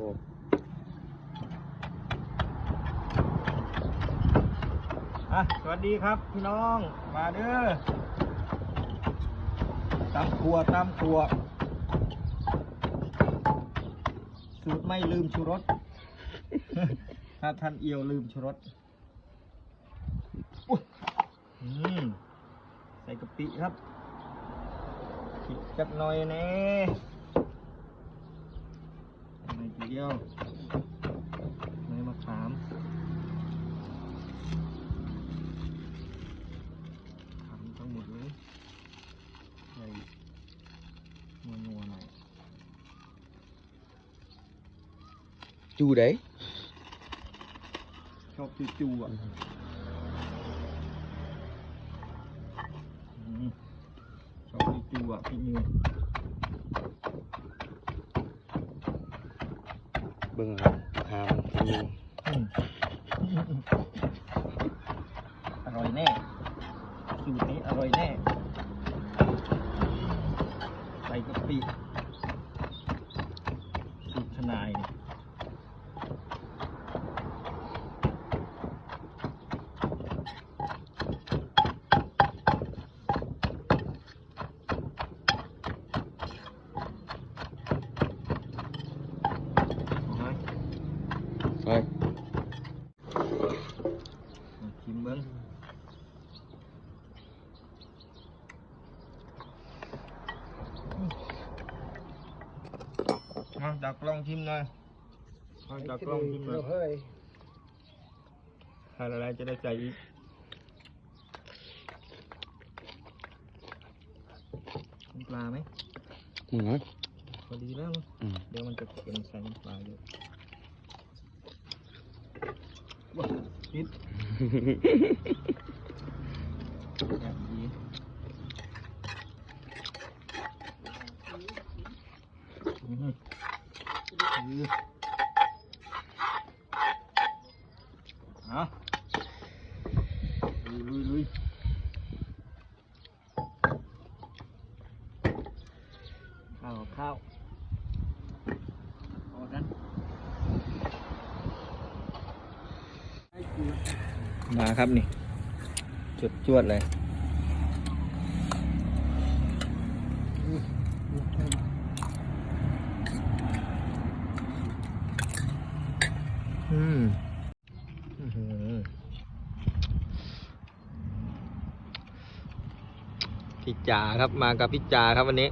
อ้อะสวัสดีครับพี่น้อง มาเด้อตำครัวตำครัว สูตรไม่ลืมชูรส ถ้าท่านเอียวลืมชูรสอืมใส่กะปิครับผิดจักหน่อยแน่ ใส่ทีเดียวไม่มะขามทำทั้งหมดเลยใส่นัวนัวๆหน่อยจูได้ชอบจูจูๆอะอืมชอบจูจูๆอะพี่นิว บิ่งครับหามยู่อืมอร่อยแน่สูตรนี้อร่อยแน่ใส่กะปิสูตรทนายเนี่ยเอาไหม ไป ชิมเบิ้ง มาดักลองชิมหน่อยมาดักลองชิมหน่อยเฮ้ยถ้าละลายจะได้ใจอีกน้ำปลาไหมมึงนะพอดีแล้วมั้งอืมเดี๋ยวมันจะเค็มใส่น้ำปลาเยอะว้าปิดแบบนี้อื้อหืออื้อ เอาลุยลุยลุยข้าวข้าวเอานั้นมาครับนี่ จุดจวดเลย อืมอื้อหือ พี่จ๋าครับมากับพี่จ๋าครับวันนี้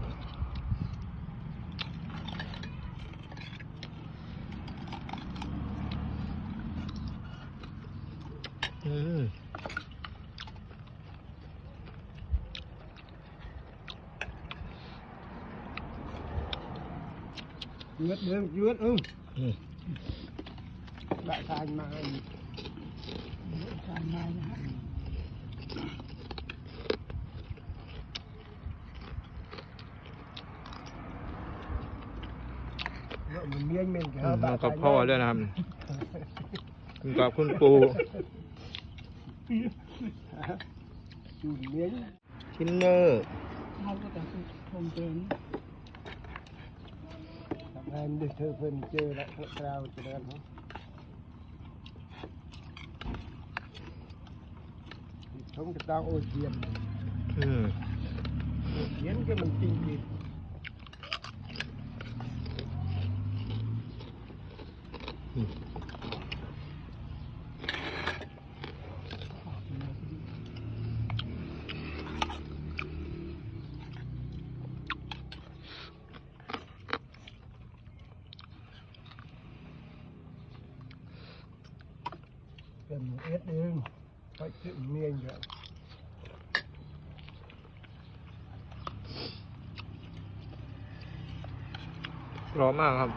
อืมยืดเรื่องยืดอึ้งอืม đại thành mà thành mình miên mình อืมมากับพ่อด้วยนะครับคุณกับคุณปู chủ miên ทินเนอร์เขาก็จะคงเป็น làm em được thơ phần chơi lại nó cao cho nên nó không cái tao ôi diệm อืม biến cái mình tinh thịt เป็นเอ็ดเองไปถึงเมียนเยอะร้อนมากครั เอ็ดเองก็ชื่อเมียเย่างร้อนมากครับ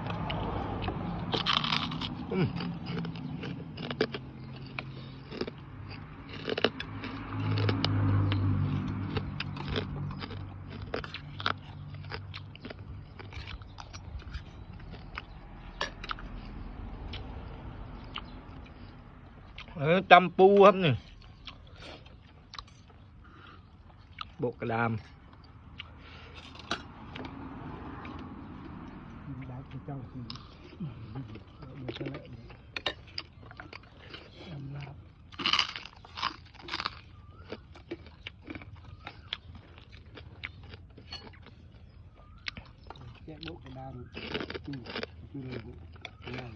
ด้ที่เจ้าสีมันก็ละยำลาบแกะบุกกระดานจูจูเลยบุกง่าย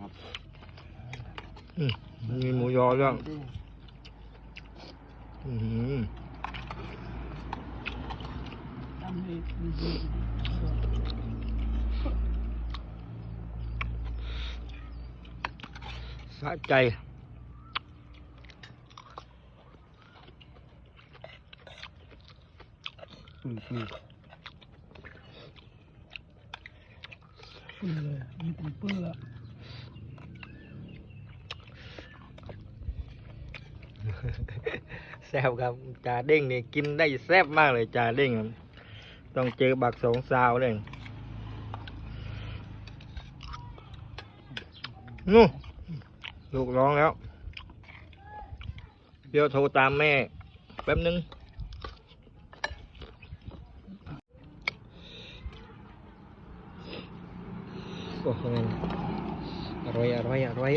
ครับ อื มีหมูยอด้วยอืมทำให้ดีสะใจอืมอืมปื้อเลยมีเป็นปื้อแล้ว แซ่บครับจ่าเด้งนี่กินได้แซ่บมากเลยจ่าเด้งต้องเจอบักสองซาวเลยนู่ลูกร้องแล้วเดี๋ยวโทรตามแม่แป๊บนึงโอ้โหอร่อยอร่อยอร่อย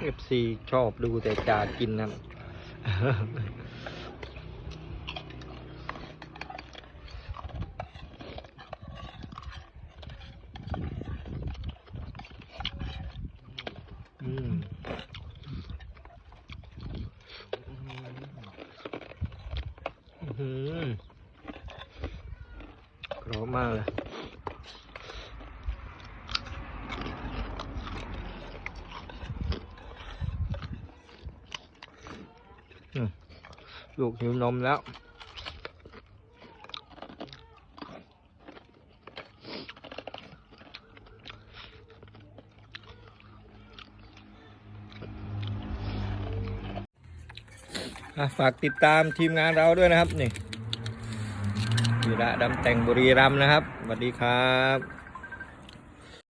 เอฟซีชอบดูแต่จ่ากินนะ อืมอื้อหือกรอบมากเลย อืม ลูกหิวนมแล้วอะฝากติดตามทีมงานเราด้วยนะครับ นี่วีระดำแต่งบุรีรัมนะครับสวัสดีครับ